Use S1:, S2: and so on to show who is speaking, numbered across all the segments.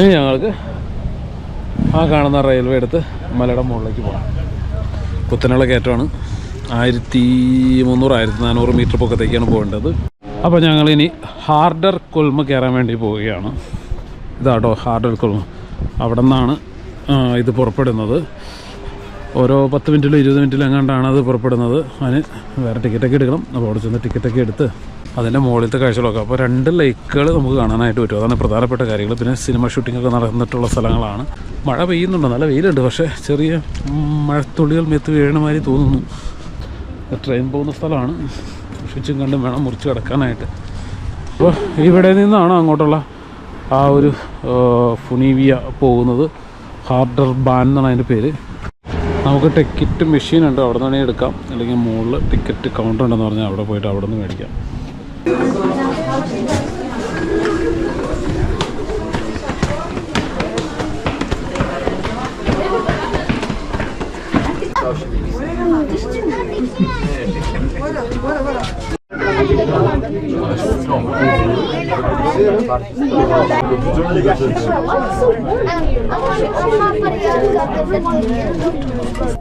S1: ഇനി ഞങ്ങൾക്ക് ആ കാണുന്ന റെയിൽവേ എടുത്ത് മലയുടെ മുകളിലേക്ക് പോകാം. കുത്തനുള്ള കയറ്റമാണ്. ആയിരത്തി മുന്നൂറ് ആയിരത്തി നാനൂറ് മീറ്റർ പൊക്കത്തേക്കാണ് പോകേണ്ടത്. അപ്പോൾ ഞങ്ങളിനി ഹാർഡർ കൊൽമ കയറാൻ വേണ്ടി പോവുകയാണ്. ഇതാട്ടോ ഹാർഡർ കൊൽമ. അവിടെ നിന്നാണ് ഇത് പുറപ്പെടുന്നത്. ഓരോ പത്ത് മിനിറ്റിലും ഇരുപത് മിനിറ്റിലും എങ്ങാണ്ടാണ് അത് പുറപ്പെടുന്നത്. അതിന് വേറെ ടിക്കറ്റൊക്കെ എടുക്കണം. അപ്പോൾ അവിടെ ചെന്ന് ടിക്കറ്റൊക്കെ എടുത്ത് അതിന്റെ മുകളിലത്തെ കാഴ്ചകളൊക്കെ. അപ്പോൾ രണ്ട് ലൈക്കുകൾ നമുക്ക് കാണാനായിട്ട് പറ്റും. അതാണ് പ്രധാനപ്പെട്ട കാര്യങ്ങൾ പിന്നെ സിനിമ ഷൂട്ടിംഗ് ഒക്കെ നടന്നിട്ടുള്ള സ്ഥലങ്ങളാണ്. മഴ പെയ്യുന്നുണ്ട്. നല്ല വെയിലുണ്ട്. പക്ഷേ ചെറിയ മഴത്തുള്ളികൾ മെത്ത് വീഴണ മാതിരി തോന്നുന്നു. ട്രെയിൻ പോകുന്ന സ്ഥലമാണ്. സൂക്ഷിച്ചും കണ്ടും വേണം മുറിച്ച് കിടക്കാനായിട്ട്. അപ്പോൾ ഇവിടെ നിന്നാണ് അങ്ങോട്ടുള്ള ആ ഒരു ഫുണീവിയ പോകുന്നത്. ഹാർഡർ ബാൻ എന്നാണ് അതിന്റെ പേര്. നമുക്ക് ടിക്കറ്റ് മെഷീൻ ഉണ്ട്. അവിടെ വേണമെങ്കിൽ എടുക്കാം. അല്ലെങ്കിൽ മുകളിൽ ടിക്കറ്റ് കൗണ്ടർ ഉണ്ടെന്ന് പറഞ്ഞാൽ അവിടെ പോയിട്ട് അവിടെ നിന്ന് മേടിക്കാം.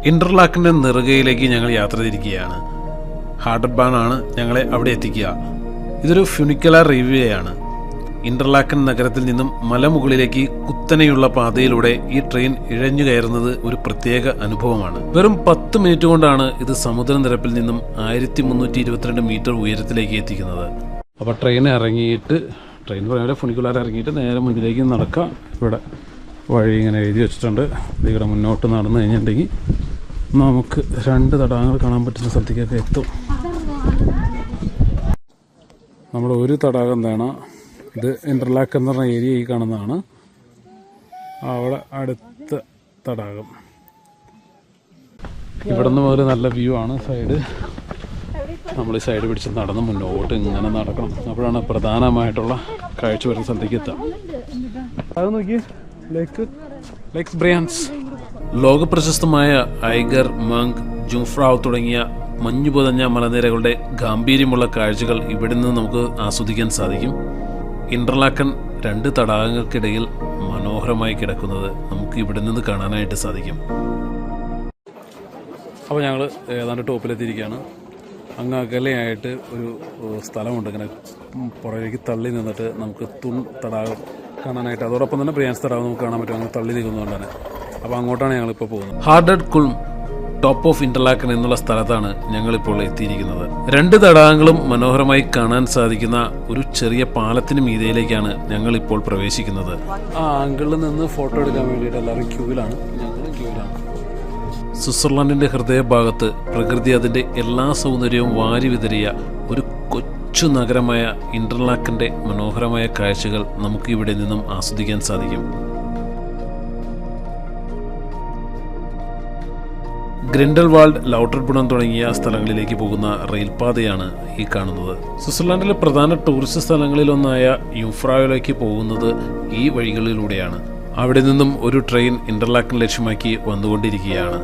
S1: ഇന്റർലാക്കിന്റെ നെറുകയിലേക്ക് ഞങ്ങൾ യാത്ര തിരിക്കുകയാണ്. ഹാർഡർ ബാൻ ആണ് ഞങ്ങളെ അവിടെ എത്തിക്കുക. ഇതൊരു ഫ്യൂണിക്കുലർ റെയിൽവേയാണ് ഇന്റർലാക്കൻ നഗരത്തിൽ നിന്നും മലമുകളിലേക്ക് കുത്തനെയുള്ള പാതയിലൂടെ ഈ ട്രെയിൻ ഇഴഞ്ഞു കയറുന്നത് ഒരു പ്രത്യേക അനുഭവമാണ്. വെറും പത്ത് മിനിറ്റ് കൊണ്ടാണ് ഇത് സമുദ്രനിരപ്പിൽ നിന്നും ആയിരത്തി മുന്നൂറ്റി ഇരുപത്തിരണ്ട് മീറ്റർ ഉയരത്തിലേക്ക് എത്തിക്കുന്നത്. അപ്പോൾ ട്രെയിൻ ഇറങ്ങിയിട്ട് ട്രെയിൻ പറയുമ്പോൾ ഫുണിക്കുലാർ ഇറങ്ങിയിട്ട് നേരെ മുന്നിലേക്ക് നടക്കാം. ഇവിടെ വഴി ഇങ്ങനെ എഴുതി വെച്ചിട്ടുണ്ട്. ഇവിടെ മുന്നോട്ട് നടന്നു കഴിഞ്ഞിട്ടുണ്ടെങ്കിൽ നമുക്ക് രണ്ട് തടാകങ്ങൾ കാണാൻ പറ്റുന്ന സ്ഥലത്തേക്കൊക്കെ എത്തും. നമ്മുടെ ഒരു തടാകം എന്താണ് ഇത് ഇന്റർലാക്ക് എന്ന് പറഞ്ഞ ഏരിയ ഈ കാണുന്നതാണ്. അവിടെ അടുത്ത തടാകം. ഇവിടെ നിന്ന് മുതൽ നല്ല വ്യൂ ആണ് സൈഡ് നമ്മൾ ഈ സൈഡ് പിടിച്ച് നടന്ന് മുന്നോട്ട് ഇങ്ങനെ നടക്കണം. അപ്പോഴാണ് പ്രധാനമായിട്ടുള്ള കാഴ്ച വരുന്ന സ്ഥലത്തേക്ക് എത്താം അത് നോക്കി. ലേക്ക് ലെക്സ് ബ്രിയാൻസ് ലോകപ്രശസ്തമായ ഐഗർ മങ്ക് ജുഫ്രാവ് തുടങ്ങിയ മഞ്ഞു പുതഞ്ഞ മലനിരകളുടെ ഗാംഭീര്യമുള്ള കാഴ്ചകൾ ഇവിടെ നിന്ന് നമുക്ക് ആസ്വദിക്കാൻ സാധിക്കും. ഇന്റർലാക്കൻ രണ്ട് തടാകങ്ങൾക്കിടയിൽ മനോഹരമായി കിടക്കുന്നത് നമുക്ക് ഇവിടെ നിന്ന് കാണാനായിട്ട് സാധിക്കും. അപ്പോൾ ഞങ്ങൾ ഏതാണ്ട് ടോപ്പിലെത്തിയിരിക്കുകയാണ്. അങ്ങ് അകലെയായിട്ട് ഒരു സ്ഥലമുണ്ട്. ഇങ്ങനെ പുറകിലേക്ക് തള്ളി നിന്നിട്ട് നമുക്ക് തുൺ തടാകം കാണാനായിട്ട് അതോടൊപ്പം തന്നെ പ്രിയാൻസ് തടാകം നമുക്ക് കാണാൻ പറ്റും. അങ്ങനെ തള്ളി നിൽക്കുന്നതുകൊണ്ട് തന്നെ. അപ്പോൾ അങ്ങോട്ടാണ് ഞങ്ങളിപ്പോൾ പോകുന്നത്. ഹാർഡഡ് കുൾം ടോപ്പ് ഓഫ് ഇന്റർലാക്കൻ എന്നുള്ള സ്ഥലത്താണ് ഞങ്ങളിപ്പോൾ എത്തിയിരിക്കുന്നത്. രണ്ട് തടാകങ്ങളും മനോഹരമായി കാണാൻ സാധിക്കുന്ന ഒരു ചെറിയ പാലത്തിന് മീതയിലേക്കാണ് ഞങ്ങൾ ഇപ്പോൾ പ്രവേശിക്കുന്നത്. ആ ആംഗിളിൽ നിന്ന് ഫോട്ടോ എടുക്കാൻ വേണ്ടിയിട്ട് എല്ലാവരും ക്യൂവിലാണ്. ഞങ്ങളും ക്യൂവിലാണ്. സ്വിറ്റ്സർലൻഡിന്റെ ഹൃദയഭാഗത്ത് പ്രകൃതി അതിന്റെ എല്ലാ സൗന്ദര്യവും വാരി വിതറിയ ഒരു കൊച്ചു നഗരമായ ഇന്റർലാക്കിന്റെ മനോഹരമായ കാഴ്ചകൾ നമുക്ക് ഇവിടെ നിന്നും ആസ്വദിക്കാൻ സാധിക്കും. ഗ്രൻഡൽവാൾഡ് ലൗട്ടർപുണം തുടങ്ങിയ സ്ഥലങ്ങളിലേക്ക് പോകുന്ന റെയിൽപാതയാണ് ഈ കാണുന്നത്. സ്വിറ്റ്സർലാൻഡിലെ പ്രധാന ടൂറിസ്റ്റ് സ്ഥലങ്ങളിലൊന്നായ യുഫ്രായിലേക്ക് പോകുന്നത് ഈ വഴികളിലൂടെയാണ്. അവിടെ നിന്നും ഒരു ട്രെയിൻ ഇന്റർലാക്കൻ ലക്ഷ്യമാക്കി വന്നുകൊണ്ടിരിക്കുകയാണ്.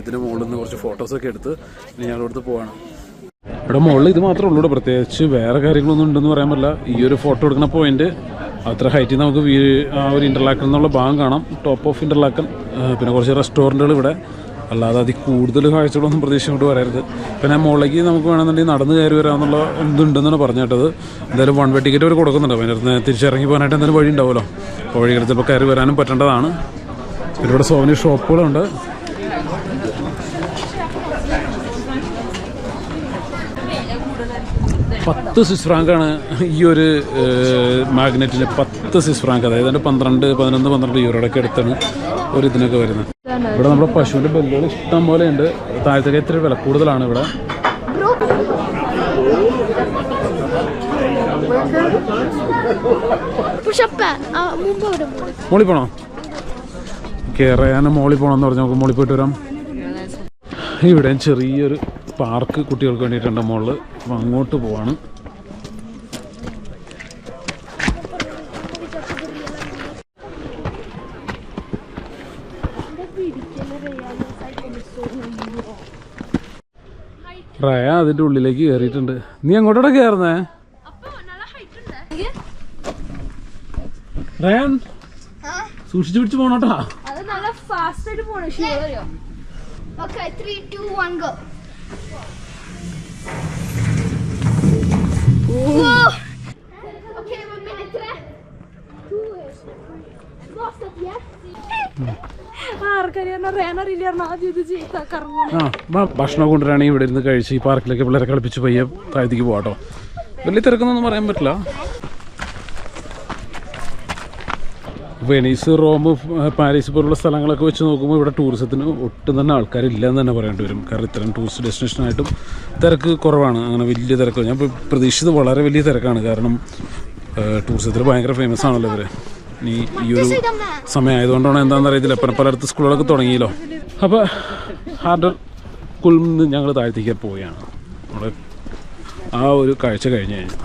S1: ഇതിന് മുകളിൽ നിന്ന് കുറച്ച് ഫോട്ടോസൊക്കെ എടുത്ത് ഇവിടുത്തെ പോവാണ്. ഇവിടെ മുകളിൽ ഇത് മാത്രമേ ഉള്ളൂ പ്രത്യേകിച്ച് വേറെ കാര്യങ്ങളൊന്നും ഉണ്ടെന്ന് പറയാൻ പറ്റില്ല. ഈ ഒരു ഫോട്ടോ എടുക്കുന്ന പോയിന്റ് അത്ര ഹൈറ്റിൽ നമുക്ക് ആ ഒരു ഇന്റർലാക്കൻ എന്നുള്ള ഭാഗം കാണാം. ടോപ്പ് ഓഫ് ഇന്റർലാക്കൻ പിന്നെ കുറച്ച് റെസ്റ്റോറന്റുകൾ ഇവിടെ. അല്ലാതെ അതിൽ കൂടുതൽ കാഴ്ചകളൊന്നും പ്രതീക്ഷിച്ചുകൊണ്ട് വരരുത്. പിന്നെ മുകളിലേക്ക് നമുക്ക് വേണമെന്നുണ്ടെങ്കിൽ നടന്ന് കയറി വരാമെന്നുള്ള എന്തുണ്ടെന്നാണ് പറഞ്ഞു കേട്ടത് എന്തായാലും വൺ വേ ടിക്കറ്റ് അവർ കൊടുക്കുന്നുണ്ട്. അതിനകത്ത് തിരിച്ചിറങ്ങി പോകാനായിട്ട് എന്തെങ്കിലും വഴി ഉണ്ടാവുമല്ലോ അപ്പോൾ വഴികൾ കയറി വരാനും പറ്റേണ്ടതാണ്. ഇവിടെ സോവനി ഷോപ്പുകളുണ്ട് പത്ത് സ്വിസ് ഫ്രാങ്കാണ് ഈ ഒരു മാഗ്നറ്റിന് പത്ത് സ്വിസ് ഫ്രാങ്ക് അതായത് ഏതാണ്ട് പന്ത്രണ്ട് പതിനൊന്ന് പന്ത്രണ്ട് യൂറോടൊക്കെ അടുത്താണ് ഒരു ഇതിനൊക്കെ വരുന്നത്. ഇവിടെ നമ്മുടെ പശുവിന്റെ ബെല്ലുകൾ ഇഷ്ടം പോലെ ഉണ്ട്. താഴത്തേക്ക് ഇത്തിരി വില കൂടുതലാണ് ഇവിടെ. മോളി പോണോ? കയറാൻ മോളി പോണെന്ന് പറഞ്ഞ് നമുക്ക് മോളി പോയിട്ട് വരാം. ഇവിടെ ചെറിയൊരു പാർക്ക് കുട്ടികൾക്ക് വേണ്ടിയിട്ടുണ്ട് മോളിൽ അപ്പം അങ്ങോട്ട് പോവാണ്. റയാ അതിന്റെ ഉള്ളിലേക്ക് കയറിയിട്ടുണ്ട് നീ അങ്ങോട്ടോടെ കയറുന്നേ റയാൻ സൂക്ഷിച്ചു പിടിച്ച് പോണോട്ടാ.
S2: അത് നല്ല ഫാസ്റ്റ് ആയിട്ട് പോണോ. ഷുവറിയോ
S3: ത്രീ ടു വൺ one,
S1: ഭക്ഷണം കൊണ്ടുവരാണെങ്കിൽ ഇവിടെ ഇരുന്ന് കഴിച്ച് ഈ പാർക്കിലൊക്കെ പിള്ളേരെ കളിപ്പിച്ച് പയ്യെ താഴത്തേക്ക് പോകാട്ടോ വലിയ തിരക്കൊന്നും പറയാൻ പറ്റില്ല. വെനീസ് റോം പാരീസ് പോലുള്ള സ്ഥലങ്ങളൊക്കെ വെച്ച് നോക്കുമ്പോൾ ഇവിടെ ടൂറിസത്തിന് ഒട്ടും തന്നെ ആൾക്കാരില്ല എന്ന് തന്നെ പറയേണ്ടി വരും. കാരണം ഇത്തരം ടൂറിസ്റ്റ് ഡെസ്റ്റിനേഷനായിട്ടും തിരക്ക് കുറവാണ്. അങ്ങനെ വലിയ തിരക്ക്. ഞാൻ പ്രതീക്ഷിച്ചത് വളരെ വലിയ തിരക്കാണ്. കാരണം ടൂറിസത്തിൽ ഭയങ്കര ഫേമസ് ആണല്ലോ ഇവർ ഇനി ഈ ഒരു സമയമായതുകൊണ്ടാണ് എന്താണെന്ന് അറിയത്തില്ല. ഇപ്പം പലയിടത്ത് സ്കൂളുകളൊക്കെ തുടങ്ങിയല്ലോ. അപ്പോൾ ഹാർഡർ കുളിൽ നിന്ന് ഞങ്ങൾ താഴ്ത്തേക്ക് പോവുകയാണ്. നമ്മുടെ ആ ഒരു കാഴ്ച കഴിഞ്ഞ് കഴിഞ്ഞു.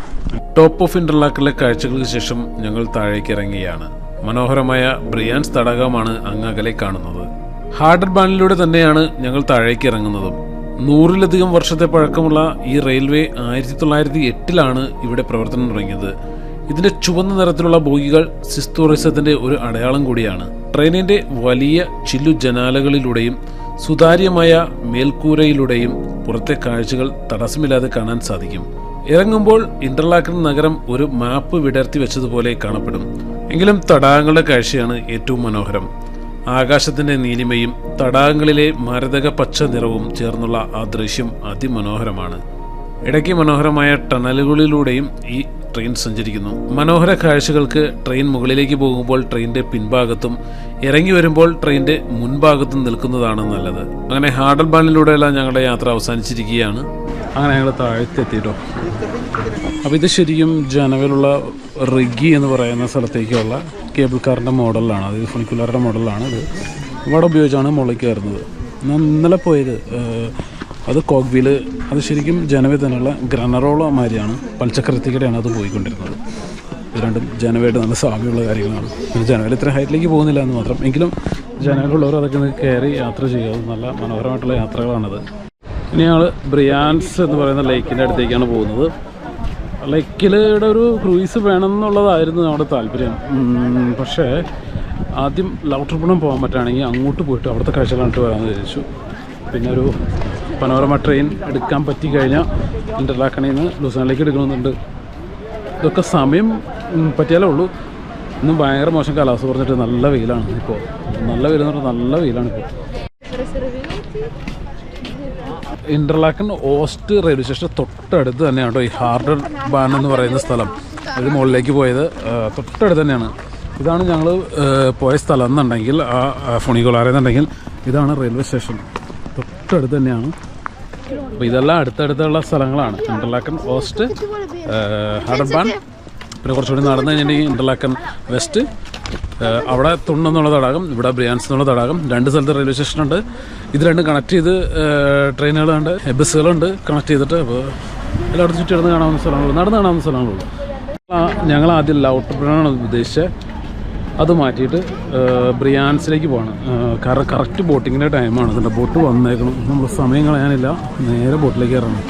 S1: ടോപ്പ് ഓഫ് ഇന്റർലാക്കിലെ കാഴ്ചകൾക്ക് ശേഷം ഞങ്ങൾ താഴേക്ക് ഇറങ്ങുകയാണ്. മനോഹരമായ ബ്രിയാൻസ് തടാകമാണ് അങ്ങകലെ കാണുന്നത്. ഹാർഡർ ബാനിലൂടെ തന്നെയാണ് ഞങ്ങൾ താഴേക്ക് ഇറങ്ങുന്നതും. നൂറിലധികം വർഷത്തെ പഴക്കമുള്ള ഈ റെയിൽവേ ആയിരത്തി തൊള്ളായിരത്തി എട്ടിലാണ് ഇവിടെ പ്രവർത്തനം തുടങ്ങിയത്. ഇതിന്റെ ചുവന്ന നിറത്തിലുള്ള ബോഗികൾ സിസ് ടൂറിസത്തിന്റെ ഒരു അടയാളം കൂടിയാണ്. ട്രെയിനിന്റെ വലിയ ചില്ലു ജനാലകളിലൂടെയും സുതാര്യമായ മേൽക്കൂരയിലൂടെയും പുറത്തെ കാഴ്ചകൾ തടസ്സമില്ലാതെ കാണാൻ സാധിക്കും. ഇറങ്ങുമ്പോൾ ഇന്റർലാക്കൻ നഗരം ഒരു മാപ്പ് വിടർത്തി വെച്ചതുപോലെ കാണപ്പെടും. എങ്കിലും തടാകങ്ങളുടെ കാഴ്ചയാണ് ഏറ്റവും മനോഹരം. ആകാശത്തിന്റെ നീലിമയും തടാകങ്ങളിലെ മരതക പച്ച നിറവും ചേർന്നുള്ള ആ ദൃശ്യം അതിമനോഹരമാണ്. ഇടയ്ക്ക് മനോഹരമായ ടണലുകളിലൂടെയും ഈ ട്രെയിൻ സഞ്ചരിക്കുന്നു. മനോഹര കാഴ്ചകൾക്ക് ട്രെയിൻ മുകളിലേക്ക് പോകുമ്പോൾ ട്രെയിനിന്റെ പിൻഭാഗത്തും ഇറങ്ങി വരുമ്പോൾ ട്രെയിനിന്റെ മുൻഭാഗത്തും നിൽക്കുന്നതാണ് നല്ലത്. അങ്ങനെ ഹാർഡൽ ബാനിലൂടെയെല്ലാം ഞങ്ങളുടെ യാത്ര അവസാനിച്ചിരിക്കുകയാണ്. അങ്ങനെ ഞങ്ങൾ താഴ്ത്തെത്തിയിട്ടോ. അപ്പോൾ ഇത് ശരിക്കും ജനവിലുള്ള റിഗി എന്ന് പറയുന്ന സ്ഥലത്തേക്കുള്ള കേബിൾ കാറിന്റെ മോഡലാണ് അതായത് ഫുൾക്കുലറുടെ മോഡലാണ് ഇത്. ഇവിടെ ഉപയോഗിച്ചാണ് മുകളിലേക്ക് കയറുന്നത്. ഇന്നലെ പോയത് അത് കോഗ്വിൽ അത് ശരിക്കും ജനവേ തന്നെയുള്ള ഗ്രനറോളോ മാതിരിയാണ് പൽച്ചക്രത്തിക്കടെയാണ് അത് പോയിക്കൊണ്ടിരുന്നത്. ഇത് രണ്ടും ജനവയായിട്ട് നല്ല സാമ്യമുള്ള കാര്യങ്ങളാണ്. പിന്നെ ജനവേൽ ഇത്ര ഹൈറ്റിലേക്ക് പോകുന്നില്ല എന്ന് മാത്രം. എങ്കിലും ജനവിലുള്ളവർ അതൊക്കെ കയറി യാത്ര ചെയ്യുക. നല്ല മനോഹരമായിട്ടുള്ള യാത്രകളാണത്. ഇനി ഞങ്ങൾ ബ്രിയാൻസ് എന്ന് പറയുന്ന ലേക്കിന്റെ അടുത്തേക്കാണ് പോകുന്നത്. ലേക്കിലൂടെ ഒരു ക്രൂയിസ് വേണം എന്നുള്ളതായിരുന്നു നമ്മുടെ താല്പര്യം പക്ഷേ ആദ്യം ലൗട്ടർപുണം പോകാൻ പറ്റുകയാണെങ്കിൽ അങ്ങോട്ട് പോയിട്ട് അവിടുത്തെ കാഴ്ച കണ്ടിട്ട് വരാമെന്ന് വിചാരിച്ചു. പിന്നെ ഒരു പനോരമ ട്രെയിൻ എടുക്കാൻ പറ്റി കഴിഞ്ഞാൽ ഇന്റർലാക്കണിൽ നിന്ന് ലൂസാനിലേക്ക് എടുക്കണമെന്നുണ്ട്. ഇതൊക്കെ സമയം പറ്റിയാലേ ഉള്ളൂ. ഇന്നും ഭയങ്കര മോശം കാലാവസ്ഥ പറഞ്ഞിട്ട് നല്ല വെയിലാണ് ഇപ്പോൾ നല്ല വെയിലെന്ന് പറഞ്ഞാൽ നല്ല വെയിലാണ് ഇപ്പോൾ ഇന്റർലാക്കൻ ഓസ്റ്റ് റെയിൽവേ സ്റ്റേഷൻ തൊട്ടടുത്ത് തന്നെയാണ് കേട്ടോ ഈ ഹാർഡർ ബാൻ എന്ന് പറയുന്ന സ്ഥലം. ഒരു മുകളിലേക്ക് പോയത് തൊട്ടടുത്ത് തന്നെയാണ്. ഇതാണ് ഞങ്ങൾ പോയ സ്ഥലം എന്നുണ്ടെങ്കിൽ ആ ഫുണികുളാറ എന്നുണ്ടെങ്കിൽ ഇതാണ് റെയിൽവേ സ്റ്റേഷൻ തൊട്ടടുത്ത് തന്നെയാണ്. അപ്പോൾ ഇതെല്ലാം അടുത്തടുത്തുള്ള സ്ഥലങ്ങളാണ്. ഇന്റർലാക്കൻ ഓസ്റ്റ് ഹഡബാൻ പിന്നെ കുറച്ചുകൂടി നടന്നു കഴിഞ്ഞിട്ടുണ്ടെങ്കിൽ ഇന്റർലാക്കൻ വെസ്റ്റ് അവിടെ തുണ്ണെന്നുള്ള തടാകം ഇവിടെ ബ്രിയാൻസ് എന്നുള്ള തടാകം രണ്ട് സ്ഥലത്ത് റെയിൽവേ സ്റ്റേഷനുണ്ട് ഇത് രണ്ടും കണക്ട് ചെയ്ത് ട്രെയിനുകളുണ്ട് ബസ്സുകളുണ്ട് കണക്ട് ചെയ്തിട്ട് അപ്പോൾ എല്ലായിടത്തും ചുറ്റി നടന്ന് കാണാവുന്ന സ്ഥലങ്ങളുള്ളൂ നടന്ന് കാണാവുന്ന സ്ഥലങ്ങളുള്ളൂ ഞങ്ങൾ ആദ്യം ലൗട്ടർബ്രാണ് ഉദ്ദേശിച്ചത്. അത് മാറ്റിയിട്ട് ബ്രിയാൻസിലേക്ക് പോകണം കാരണം കറക്റ്റ് ബോട്ടിങ്ങിന്റെ ടൈമാണ്. അതിന്റെ ബോട്ട് വന്നേക്കണം. നമ്മൾ സമയം കളയാനില്ല. നേരെ ബോട്ടിലേക്ക് ഇറങ്ങണം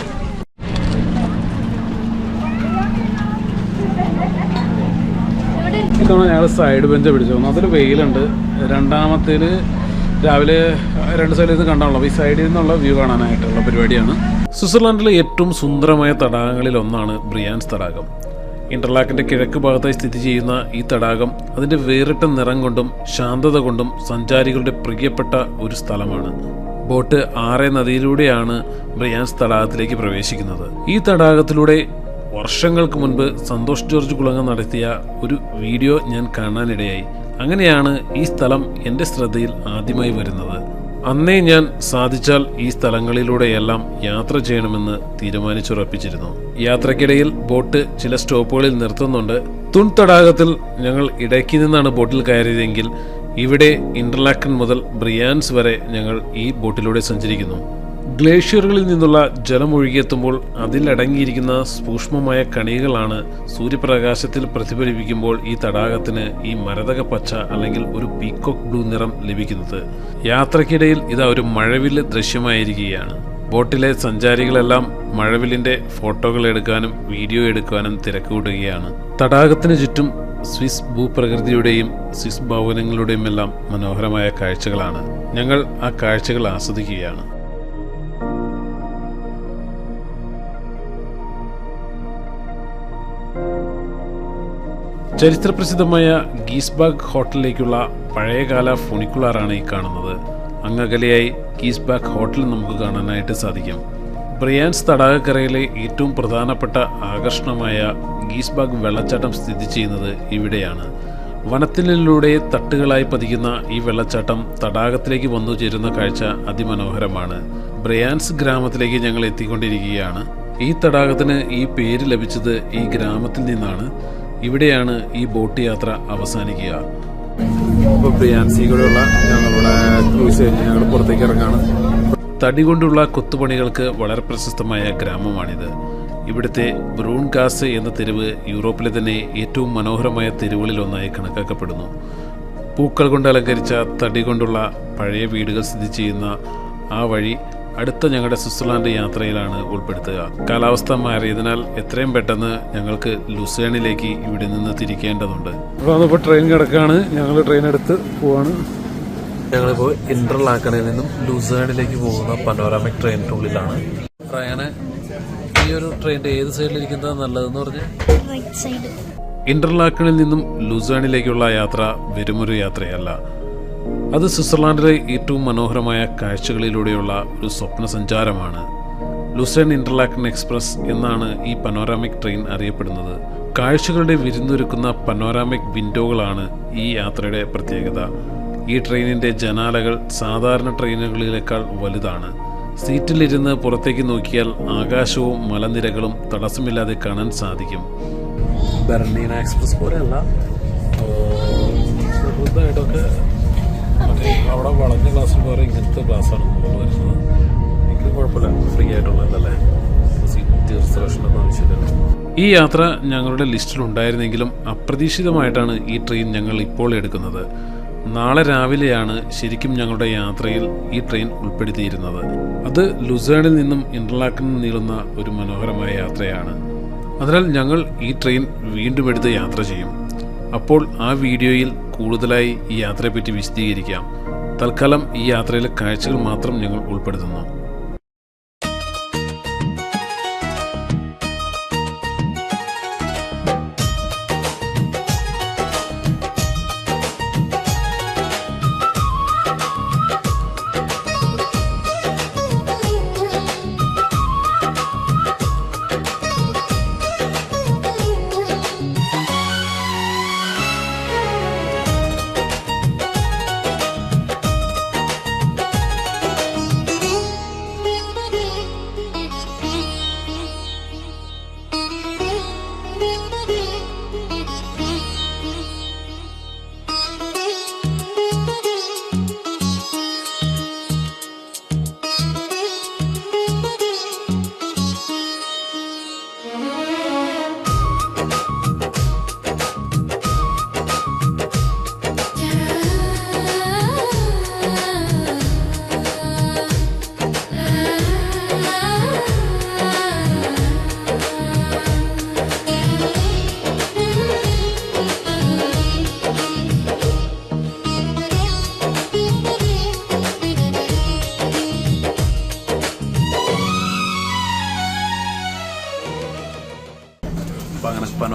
S1: ഞങ്ങൾ സൈഡ് ബെഞ്ച് പിടിച്ചു. അതിൽ വെയിലുണ്ട്. രണ്ടാമത്തേൽ രാവിലെ രണ്ട് സൈഡിൽ നിന്ന് കണ്ടാണല്ലോ. ഈ സൈഡിൽ നിന്നുള്ള വ്യൂ കാണാനായിട്ടുള്ള പരിപാടിയാണ്. സ്വിറ്റ്സർലാൻഡിലെ ഏറ്റവും സുന്ദരമായ തടാകങ്ങളിൽ ഒന്നാണ് ബ്രിയാൻസ് തടാകം. ഇന്റർലാക്കിന്റെ കിഴക്ക് ഭാഗത്തായി സ്ഥിതി ചെയ്യുന്ന ഈ തടാകം അതിന്റെ വേറിട്ട നിറം കൊണ്ടും ശാന്തത കൊണ്ടും സഞ്ചാരികളുടെ പ്രിയപ്പെട്ട ഒരു സ്ഥലമാണ്. ബോട്ട് ആറെ നദിയിലൂടെയാണ് ബ്രിയാൻസ് തടാകത്തിലേക്ക് പ്രവേശിക്കുന്നത്. ഈ തടാകത്തിലൂടെ വർഷങ്ങൾക്ക് മുൻപ് സന്തോഷ് ജോർജ് കുളങ്ങ നടത്തിയ ഒരു വീഡിയോ ഞാൻ കാണാനിടയായി. അങ്ങനെയാണ് ഈ സ്ഥലം എന്റെ ശ്രദ്ധയിൽ ആദ്യമായി വരുന്നത്. അന്നേ ഞാൻ സാധിച്ചാൽ ഈ സ്ഥലങ്ങളിലൂടെയെല്ലാം യാത്ര ചെയ്യണമെന്ന് തീരുമാനിച്ചുറപ്പിച്ചിരുന്നു. യാത്രക്കിടയിൽ ബോട്ട് ചില സ്റ്റോപ്പുകളിൽ നിർത്തുന്നുണ്ട്. തുൺ തടാകത്തിൽ ഞങ്ങൾ ഇടയ്ക്ക് നിന്നാണ് ബോട്ടിൽ കയറിയതെങ്കിൽ ഇവിടെ ഇന്റർലാക്കൻ മുതൽ ബ്രിയാൻസ് വരെ ഞങ്ങൾ ഈ ബോട്ടിലൂടെ സഞ്ചരിക്കുന്നു. ഗ്ലേഷ്യറുകളിൽ നിന്നുള്ള ജലം ഒഴുകിയെത്തുമ്പോൾ അതിലടങ്ങിയിരിക്കുന്ന സൂക്ഷ്മമായ കണികകളാണ് സൂര്യപ്രകാശത്തിൽ പ്രതിഫലിപ്പിക്കുമ്പോൾ ഈ തടാകത്തിന് ഈ മരതക പച്ച അല്ലെങ്കിൽ ഒരു പീക്കോക്ക് ബ്ലൂ നിറം ലഭിക്കുന്നത്. യാത്രക്കിടയിൽ ഇതാ ഒരു മഴവിൽ ദൃശ്യമായിരിക്കുകയാണ്. ബോട്ടിലെ സഞ്ചാരികളെല്ലാം മഴവില്ലിന്റെ ഫോട്ടോകൾ എടുക്കാനും വീഡിയോ എടുക്കാനും തിരക്കുകൂട്ടുകയാണ്. തടാകത്തിന് ചുറ്റും സ്വിസ് ഭൂപ്രകൃതിയുടെയും സ്വിസ് ഭവനങ്ങളുടെയും എല്ലാം മനോഹരമായ കാഴ്ചകളാണ്. ഞങ്ങൾ ആ കാഴ്ചകൾ ആസ്വദിക്കുകയാണ്. ചരിത്രപ്രസിദ്ധമായ ഗീസ്ബാഗ് ഹോട്ടലിലേക്കുള്ള പഴയകാല ഫുണിക്കുളാറാണ് ഈ കാണുന്നത്. അങ്ങകലെയായി ഗീസ്ബാഗ് ഹോട്ടൽ നമുക്ക് കാണാനായിട്ട് സാധിക്കും. ബ്രിയാൻസ് തടാകക്കരയിലെ ഏറ്റവും പ്രധാനപ്പെട്ട ആകർഷണമായ ഗീസ്ബാഗ് വെള്ളച്ചാട്ടം സ്ഥിതി ചെയ്യുന്നത് ഇവിടെയാണ്. വനത്തിലൂടെ തട്ടുകളായി പതിക്കുന്ന ഈ വെള്ളച്ചാട്ടം തടാകത്തിലേക്ക് വന്നു ചേരുന്ന കാഴ്ച അതിമനോഹരമാണ്. ബ്രയാൻസ് ഗ്രാമത്തിലേക്ക് ഞങ്ങൾ എത്തിക്കൊണ്ടിരിക്കുകയാണ്. ഈ തടാകത്തിന് ഈ പേര് ലഭിച്ചത് ഈ ഗ്രാമത്തിൽ നിന്നാണ്. ഇവിടെയാണ് ഈ ബോട്ട് യാത്ര അവസാനിക്കുക. ഞങ്ങളുടെ ഞങ്ങൾ പുറത്തേക്ക് തടി കൊണ്ടുള്ള കൊത്തുപണികൾക്ക് വളരെ പ്രശസ്തമായ ഗ്രാമമാണിത്. ഇവിടുത്തെ ബ്രൂൺ കാസ് എന്ന തെരുവ് യൂറോപ്പിലെ തന്നെ ഏറ്റവും മനോഹരമായ തെരുവുകളിൽ ഒന്നായി കണക്കാക്കപ്പെടുന്നു. പൂക്കൾ കൊണ്ട് അലങ്കരിച്ച തടി കൊണ്ടുള്ള പഴയ വീടുകൾ സ്ഥിതി ചെയ്യുന്ന ആ വഴി അടുത്ത ഞങ്ങളുടെ സ്വിറ്റ്സർലാൻഡ് യാത്രയിലാണ് ഉൾപ്പെടുത്തുക. കാലാവസ്ഥ മാറിയതിനാൽ എത്രയും പെട്ടെന്ന് ഞങ്ങൾക്ക് ലുസേണിലേക്ക് ഇവിടെ നിന്ന് തിരിക്കേണ്ടതുണ്ട്. അപ്പോൾ ട്രെയിൻ കിടക്കാണ്. ഞങ്ങൾ ട്രെയിൻ എടുത്ത് പോവാണ്. ഞങ്ങളിപ്പോൾ ഇന്റർലാക്കണിൽ നിന്നും ലുസേണിലേക്ക് പോകുന്ന പനോറാമിക് ഉള്ളിലാണ് റയാന് ഈ ഒരു ട്രെയിനിന്റെ ഏത് സൈഡിലിരിക്കുന്നത് നല്ലതെന്ന് പറഞ്ഞ്?
S3: റൈറ്റ് സൈഡ്
S1: ഇന്റർലാക്കണിൽ നിന്നും ലുസേണിലേക്കുള്ള യാത്ര വെറുമൊരു യാത്രയല്ല. അത് സ്വിറ്റ്സർലാൻഡിലെ ഏറ്റവും മനോഹരമായ കാഴ്ചകളിലൂടെയുള്ള ഒരു സ്വപ്ന സഞ്ചാരമാണ് ലുസേൺ ഇന്റർലാക്കൻ എക്സ്പ്രസ് എന്നാണ് ഈ പനോരാമിക് ട്രെയിൻ അറിയപ്പെടുന്നത്. കാഴ്ചകളുടെ വിരുന്നൊരുക്കുന്ന പനോരാമിക് വിൻഡോകളാണ് ഈ യാത്രയുടെ പ്രത്യേകത. ഈ ട്രെയിനിന്റെ ജനാലകൾ സാധാരണ ട്രെയിനുകളിലേക്കാൾ വലുതാണ്. സീറ്റിലിരുന്ന് പുറത്തേക്ക് നോക്കിയാൽ ആകാശവും മലനിരകളും തടസ്സമില്ലാതെ കാണാൻ സാധിക്കും. ബെർണീന എക്സ്പ്രസ് പോലെയല്ല. മറ്റേ അവിടെ വളഞ്ഞ ക്ലാസ് വേറെ ഇങ്ങനത്തെ ക്ലാസ്സാണ് മുകളിൽ വരുന്നത്. എങ്കിലും കുഴപ്പമില്ല. ഫ്രീ ആയിട്ടുള്ളതല്ലേ? ഈ യാത്ര ഞങ്ങളുടെ ലിസ്റ്റിൽ ഉണ്ടായിരുന്നെങ്കിലും അപ്രതീക്ഷിതമായിട്ടാണ് ഈ ട്രെയിൻ ഞങ്ങൾ ഇപ്പോൾ എടുക്കുന്നത്. നാളെ രാവിലെയാണ് ശരിക്കും ഞങ്ങളുടെ യാത്രയിൽ ഈ ട്രെയിൻ ഉൾപ്പെടുത്തിയിരുന്നത്. അത് ലുസേണിൽ നിന്നും ഇന്റർലാക്കിൽ നീളുന്ന ഒരു മനോഹരമായ യാത്രയാണ്. അതിനാൽ ഞങ്ങൾ ഈ ട്രെയിൻ വീണ്ടും എടുത്ത് യാത്ര ചെയ്യും. അപ്പോൾ ആ വീഡിയോയിൽ കൂടുതലായി ഈ യാത്രയെപ്പറ്റി വിശദീകരിക്കാം. തൽക്കാലം ഈ യാത്രയിലെ കാഴ്ചകൾ മാത്രം ഞങ്ങൾ ഉൾപ്പെടുത്തുന്നു.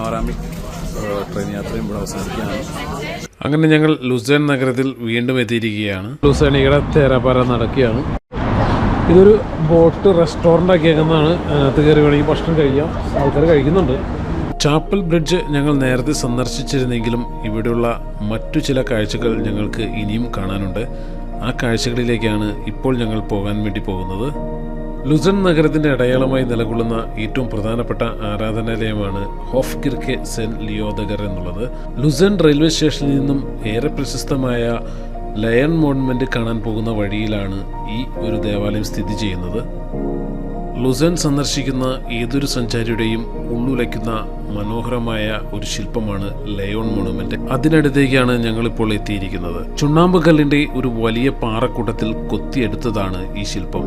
S1: പനോറാമിക് ട്രെയിൻ യാത്രയും ഇവിടെ അവസാനിക്കുകയാണ്. അങ്ങനെ ഞങ്ങൾ ലുസേൺ നഗരത്തിൽ വീണ്ടും എത്തിയിരിക്കുകയാണ്. ലുസേണിയുടെ തേരാപ്പാര നടക്കുകയാണ്. ഇതൊരു ബോട്ട് റെസ്റ്റോറന്റ് ആക്കിയേക്കുന്നതാണ് അതിനകത്ത് കയറി വേണമെങ്കിൽ ഭക്ഷണം കഴിക്കാം. ആൾക്കാർ കഴിക്കുന്നുണ്ട്. ചാപ്പൽ ബ്രിഡ്ജ് ഞങ്ങൾ നേരത്തെ സന്ദർശിച്ചിരുന്നെങ്കിലും ഇവിടെയുള്ള മറ്റു ചില കാഴ്ചകൾ ഞങ്ങൾക്ക് ഇനിയും കാണാനുണ്ട്. ആ കാഴ്ചകളിലേക്കാണ് ഇപ്പോൾ ഞങ്ങൾ പോകാൻ വേണ്ടി പോകുന്നത്. ലുസൺ നഗരത്തിന്റെ അടയാളമായി നിലകൊള്ളുന്ന ഏറ്റവും പ്രധാനപ്പെട്ട ആരാധനാലയമാണ് ഹോഫ് കിർക്കെ സെന്റ് ലിയോദഗർ എന്നുള്ളത്. ലുസൺ റെയിൽവേ സ്റ്റേഷനിൽ നിന്നും ഏറെ പ്രശസ്തമായ ലയൺ മോൺമെന്റ് കാണാൻ പോകുന്ന വഴിയിലാണ് ഈ ഒരു ദേവാലയം സ്ഥിതി ചെയ്യുന്നത്. ലുസൺ സന്ദർശിക്കുന്ന ഏതൊരു സഞ്ചാരിയുടെയും ഉള്ളുലയ്ക്കുന്ന മനോഹരമായ ഒരു ശില്പമാണ് ലയോൺ മോണുമെന്റ്. അതിനടുത്തേക്കാണ് ഞങ്ങളിപ്പോൾ എത്തിയിരിക്കുന്നത്. ചുണ്ണാമ്പ് കല്ലിന്റെ ഒരു വലിയ പാറക്കൂട്ടത്തിൽ കൊത്തിയെടുത്തതാണ് ഈ ശില്പം.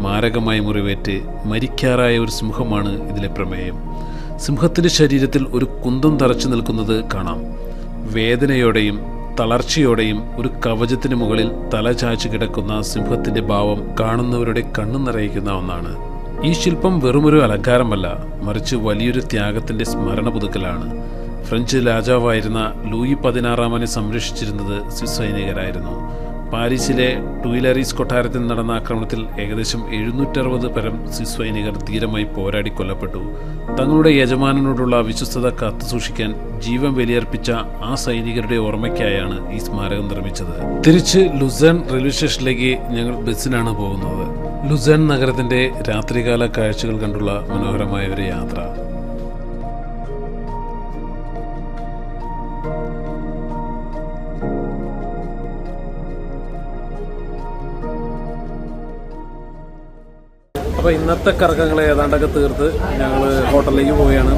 S1: മാരകമായി മുറിവേറ്റ് മരിക്കാറായ ഒരു സിംഹമാണ് ഇതിലെ പ്രമേയം. സിംഹത്തിന്റെ ശരീരത്തിൽ ഒരു കുന്തം തറച്ചു നിൽക്കുന്നത് കാണാം. വേദനയോടെയും തളർച്ചയോടെയും ഒരു കവചത്തിന് മുകളിൽ തല ചാച്ചു കിടക്കുന്ന സിംഹത്തിന്റെ ഭാവം കാണുന്നവരുടെ കണ്ണു നിറയിക്കുന്ന ഒന്നാണ്. ഈ ശില്പം വെറുമൊരു അലങ്കാരമല്ല മറിച്ച് വലിയൊരു ത്യാഗത്തിന്റെ സ്മരണ പുതുക്കലാണ് ഫ്രഞ്ച് രാജാവായിരുന്ന ലൂയി പതിനാറാമനെ സംരക്ഷിച്ചിരുന്നത് സ്വിസ് സൈനികരായിരുന്നു. പാരീസിലെ ടൂയിലറീസ് കൊട്ടാരത്തിൽ നടന്ന ആക്രമണത്തിൽ ഏകദേശം എഴുന്നൂറ്ററുപത് പരം സ്വിസ് സൈനികർ ധീരമായി പോരാടി കൊല്ലപ്പെട്ടു. തങ്ങളുടെ യജമാനനോടുള്ള വിശ്വസ്തത കാത്തുസൂക്ഷിക്കാൻ ജീവൻ ബലിയർപ്പിച്ച ആ സൈനികരുടെ ഓർമ്മയ്ക്കായാണ് ഈ സ്മാരകം നിർമ്മിച്ചത്. തിരിച്ച് ലുസൺ റെയിൽവേ സ്റ്റേഷനിലേക്ക് ഞങ്ങൾ ബസ്സിനാണ് പോകുന്നത്. ലുസൺ നഗരത്തിന്റെ രാത്രികാല കാഴ്ചകൾ കണ്ടുള്ള മനോഹരമായ ഒരു യാത്ര. അപ്പോൾ ഇന്നത്തെ കറക്കങ്ങൾ ഏതാണ്ടൊക്കെ തീർത്ത് ഞങ്ങൾ ഹോട്ടലിലേക്ക് പോവുകയാണ്.